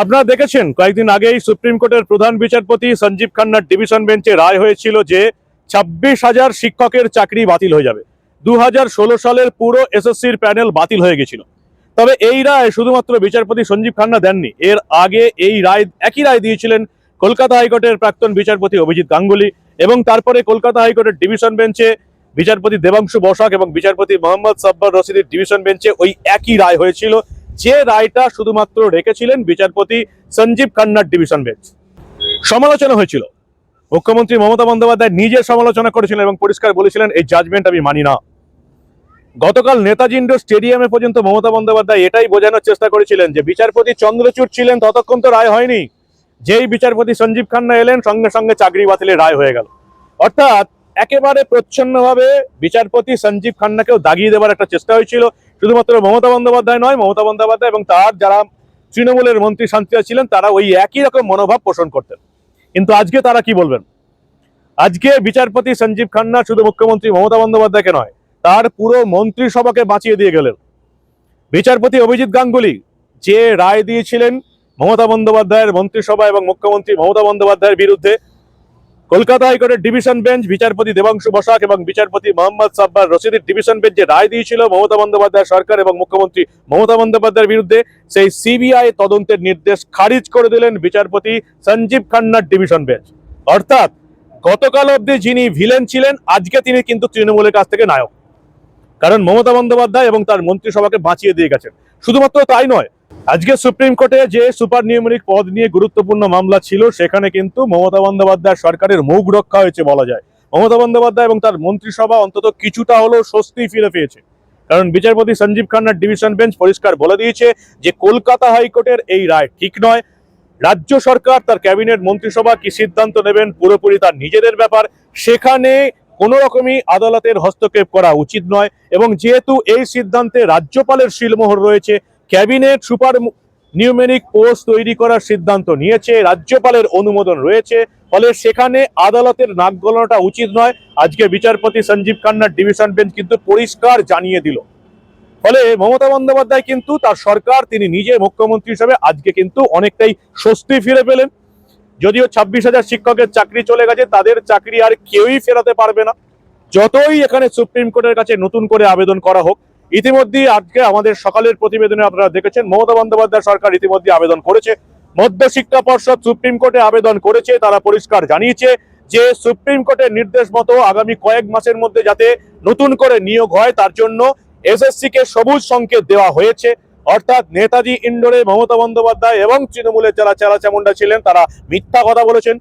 আপনারা দেখেছেন, কয়েকদিন আগেই সুপ্রিম কোর্টের প্রধান বিচারপতি সঞ্জীব খান্নার ডিভিশন বেঞ্চে রায় হয়েছিল যে ছাব্বিশ হাজার শিক্ষকের চাকরি বাতিল হয়ে যাবে। দু হাজার ষোলো সালের পুরো এসএসসির প্যানেল বাতিল হয়ে গেছিল। তবে এই রায় শুধুমাত্র বিচারপতি সঞ্জীব খান্না দেননি, এর আগে এই রায়, একই রায় দিয়েছিলেন কলকাতা হাইকোর্টের প্রাক্তন বিচারপতি অভিজিৎ গাঙ্গুলি এবং তারপরে কলকাতা হাইকোর্টের ডিভিশন বেঞ্চে বিচারপতি দেবাংশু বসাক এবং বিচারপতি মোহাম্মদ সাব্বার রশিদের ডিভিশন বেঞ্চে ওই একই রায় হয়েছিল। যে রায়টা শুধুমাত্র রেখেছিলেন বিচারপতি সঞ্জীব খান্নার ডিভিশন বেঞ্চ। সমালোচনা হয়েছিল। মুখ্যমন্ত্রী মমতা বন্দ্যোপাধ্যায় নিজে সমালোচনা করেছিলেন এবং পরিষ্কার বলেছিলেন, এই জাজমেন্ট আমি মানি না। গতকাল নেতাজি ইন্ডোর স্টেডিয়ামে পর্যন্ত মমতা বন্দ্যোপাধ্যায় এটাই বোঝানোর চেষ্টা করেছিলেন যে বিচারপতি চন্দ্রচূড় ছিলেন, ততক্ষণ তো রায় হয়নি। যেই বিচারপতি সঞ্জীব খান্না এলেন, সঙ্গে সঙ্গে চাকরি বাতিলের রায় হয়ে গেল। অর্থাৎ একেবারে প্রচ্ছন্নভাবে বিচারপতি সঞ্জীব খান্নাকেও দাগিয়ে দেওয়ার একটা চেষ্টা হয়েছিল। শুধুমাত্র মমতা বন্দ্যোপাধ্যায় নয়, মমতা বন্দ্যোপাধ্যায় এবং তার যারা তৃণমূলের মন্ত্রী শান্তিরা ছিলেন তারা ওই একই রকম মনোভাব পোষণ করতেন। কিন্তু আজকে তারা কি বলবেন? আজকে বিচারপতি সঞ্জীব খান্না শুধু মুখ্যমন্ত্রী মমতা বন্দ্যোপাধ্যায়কে নয়, তার পুরো মন্ত্রিসভাকে বাঁচিয়ে দিয়ে গেলেন। বিচারপতি অভিজিৎ গাঙ্গুলি যে রায় দিয়েছিলেন মমতা বন্দ্যোপাধ্যায়ের মন্ত্রিসভা এবং মুখ্যমন্ত্রী মমতা বন্দ্যোপাধ্যায়ের বিরুদ্ধে কলকাতা হাইকোর্টের ডিভিশন বেঞ্চ বিচারপতি দেবাংশু বসাক এবং বিচারপতি মোহাম্মদ সাব্বার রশিদের ডিভিশন বেঞ্চ যে রায় দিয়েছিল মমতা বন্দ্যোপাধ্যায় সরকার এবং মুখ্যমন্ত্রী মমতা বন্দ্যোপাধ্যায়ের বিরুদ্ধে, সেই সিবিআই তদন্তের নির্দেশ খারিজ করে দিলেন বিচারপতি সঞ্জীব খান্নার ডিভিশন বেঞ্চ। অর্থাৎ গতকাল অবধি যিনি ভিলেন ছিলেন, আজকে তিনি কিন্তু তৃণমূলের কাছ থেকে নায়ক। কারণ মমতা বন্দ্যোপাধ্যায় এবং তার মন্ত্রিসভাকে বাঁচিয়ে দিয়ে গেছেন। শুধুমাত্র তাই নয় আজকে সুপ্রিম কোর্টে যে সুপার নিউমেরিক পদ নিয়ে গুরুত্বপূর্ণ মামলা ছিল, সেখানে কিন্তু মমতা বন্দ্যোপাধ্যায় সরকারের মুখ রক্ষা হয়েছে বলা যায়। মমতা বন্দ্যোপাধ্যায় এবং তার মন্ত্রিসভা অন্তত কিছুটা হলেও স্বস্তি ফিরে পেয়েছে। কারণ বিচারপতি সঞ্জীব খান্নার ডিভিশন বেঞ্চ পরিষ্কার বলে দিয়েছে যে, কলকাতা হাইকোর্টের এই রায় ঠিক নয়। রাজ্য সরকার, তার ক্যাবিনেট মন্ত্রিসভা কি সিদ্ধান্ত নেবেন, পুরোপুরি তার নিজেদের ব্যাপার। সেখানে কোনো রকমই আদালতের হস্তক্ষেপ করা উচিত নয় এবং যেহেতু এই সিদ্ধান্তে রাজ্যপালের শিলমোহর রয়েছে ক্যাবিনেট সুপার নিউমেরিক পোস্ট তৈরি করার সিদ্ধান্ত নিয়েছে, রাজ্যপালের অনুমোদন রয়েছে, ফলে সেখানে আদালতের নাক গলানোটা উচিত নয়। আজকে বিচারপতি সঞ্জীব খান্নার ডিভিশন বেঞ্চ কিন্তু পরিষ্কার জানিয়ে দিল। ফলে মমতা বন্দ্যোপাধ্যায় কিন্তু তার সরকার, তিনি নিজে মুখ্যমন্ত্রী হিসেবে আজকে কিন্তু অনেকটাই স্বস্তি ফিরে পেলেন। যদিও ছাব্বিশ হাজার শিক্ষকের চাকরি চলে গেছে, তাদের চাকরি আর কেউই ফেরাতে পারবে না। যতই এখানে সুপ্রিম কোর্টের কাছে নতুন করে আবেদন করা হোক ইতিমধ্যেই আজকে আমাদের সকালের প্রতিবেদনে আপনারা দেখেছেন, মমতা বন্দ্যোপাধ্যায় সরকার ইতিমধ্যে আবেদন করেছে। মধ্য শিক্ষা পর্ষদ সুপ্রিম কোর্টে আবেদন করেছে, তারা পরিষ্কার জানিয়েছে যে সুপ্রিম কোর্টের নির্দেশ মতো আগামী কয়েক মাসের মধ্যে যাতে নতুন করে নিয়োগ হয়, তার জন্য এসএসসি কে সবুজ সংকেত দেওয়া হয়েছে। অর্থাৎ নেতাজি ইন্ডোরে মমতা বন্দ্যোপাধ্যায় এবং তৃণমূলের যারা চালা চামুন্ডা ছিলেন, তারা মিথ্যা কথা বলেছেন।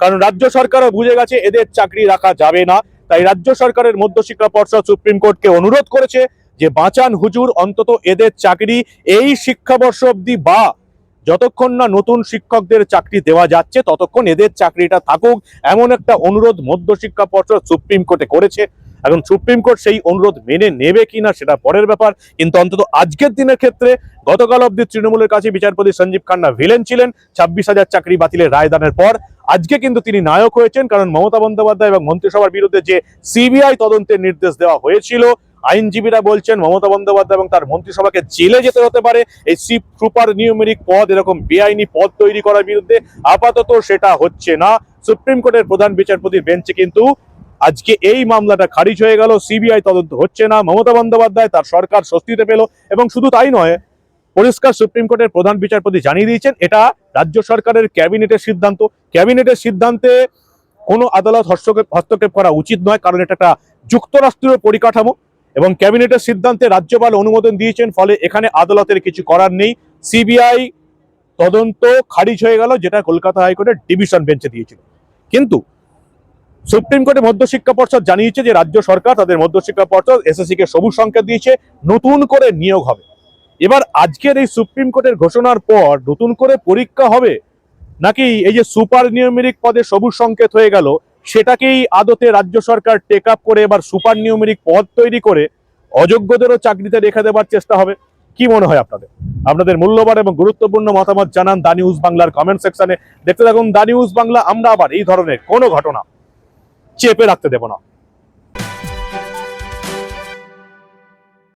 কারণ রাজ্য সরকারও বুঝে গেছে, এদের চাকরি রাখা যাবে না। তাই রাজ্য সরকারের মধ্যশিক্ষা পর্ষদ সুপ্রিম কোর্টকে অনুরোধ করেছে যে বাঁচান হুজুর অন্তত এদের চাকরি এই শিক্ষাবর্ষ অব্দি বা। যতক্ষণ না নতুন শিক্ষকদের চাকরি দেওয়া যাচ্ছে, ততক্ষণ এদের চাকরিটা থাকুক, এমন একটা অনুরোধ মধ্যশিক্ষা পর্ষদ সুপ্রিম কোর্টে করেছে। এখন সুপ্রিম কোর্ট সেই অনুরোধ মেনে নেবে কিনা সেটা পরের ব্যাপার। কিন্তু অন্তত আজকের দিনের ক্ষেত্রে গতকাল অব্দি তৃণমূলের কাছে বিচারপতি সঞ্জীব খান্না ভিলেন ছিলেন, ছাব্বিশ হাজার চাকরি বাতিলের রায়দানের পর। আজকে কিন্তু তিনি নায়ক হয়েছেন, কারণ মমতা বন্দ্যোপাধ্যায় এবং মন্ত্রিসভার বিরুদ্ধে যে সিবিআই তদন্তের নির্দেশ দেওয়া হয়েছিল আইনজীবীরা বলছেন, মমতা বন্দ্যোপাধ্যায় এবং তার মন্ত্রিসভাকে জেলে যেতে হতে পারে। এই সিপ সুপার নিউমেরিক পদ, এরকম বেআইনি পদ তৈরি করার বিরুদ্ধে আপাতত সেটা হচ্ছে না। সুপ্রিম কোর্টের প্রধান বিচারপতির বেঞ্চে কিন্তু আজকে এই মামলাটা খারিজ হয়ে গেল, সিবিআই তদন্ত হচ্ছে না। মমতা বন্দ্যোপাধ্যায় তার সরকার স্বস্তিতে পেল এবং শুধু তাই নয়, পরিষ্কার সুপ্রিম কোর্টের প্রধান বিচারপতি জানিয়ে দিয়েছেন, এটা রাজ্য সরকারের ক্যাবিনেটের সিদ্ধান্ত। ক্যাবিনেটের সিদ্ধান্তে কোনো আদালত হস্তক্ষেপ হস্তক্ষেপ করা উচিত নয়, কারণ এটা একটা যুক্তরাষ্ট্রীয় পরিকাঠামো। এবং ক্যাবিনেটের সিদ্ধান্তে রাজ্যপাল অনুমোদন দিয়েছেন, ফলে এখানে আদালতের কিছু করার নেই। সিবিআই তদন্ত খারিজ হয়ে গেল, যেটা কলকাতা হাইকোর্টের ডিভিশন বেঞ্চে দিয়েছিল। কিন্তু সুপ্রিম কোর্টে মধ্যশিক্ষা পর্ষদ জানিয়েছে যে রাজ্য সরকার তাদের মধ্যশিক্ষা পর্ষদ এসএসসি কে সবুজ সংকেত দিয়েছে, নতুন করে নিয়োগ হবে। এবার আজকের এই সুপ্রিম কোর্টের ঘোষণার পর নতুন করে পরীক্ষা হবে, নাকি এই যে সুপার নিউমেরিক পদে সবুজ সংকেত হয়ে গেল সেটাকেই আদতে রাজ্য সরকার টেক আপ করে এবার সুপার নিউমেরিক পদ তৈরি করে অযোগ্যদেরও চাকরিতে রেখে দেবার চেষ্টা হবে। কি মনে হয় আপনাদের? আপনাদের মূল্যবান এবং গুরুত্বপূর্ণ মতামত জানান দা নিউজ বাংলার কমেন্ট সেকশনে দেখতে থাকুন দা নিউজ বাংলা, আমরা আবার এই ধরনের কোনো ঘটনা চেপে রাখতে দেব না।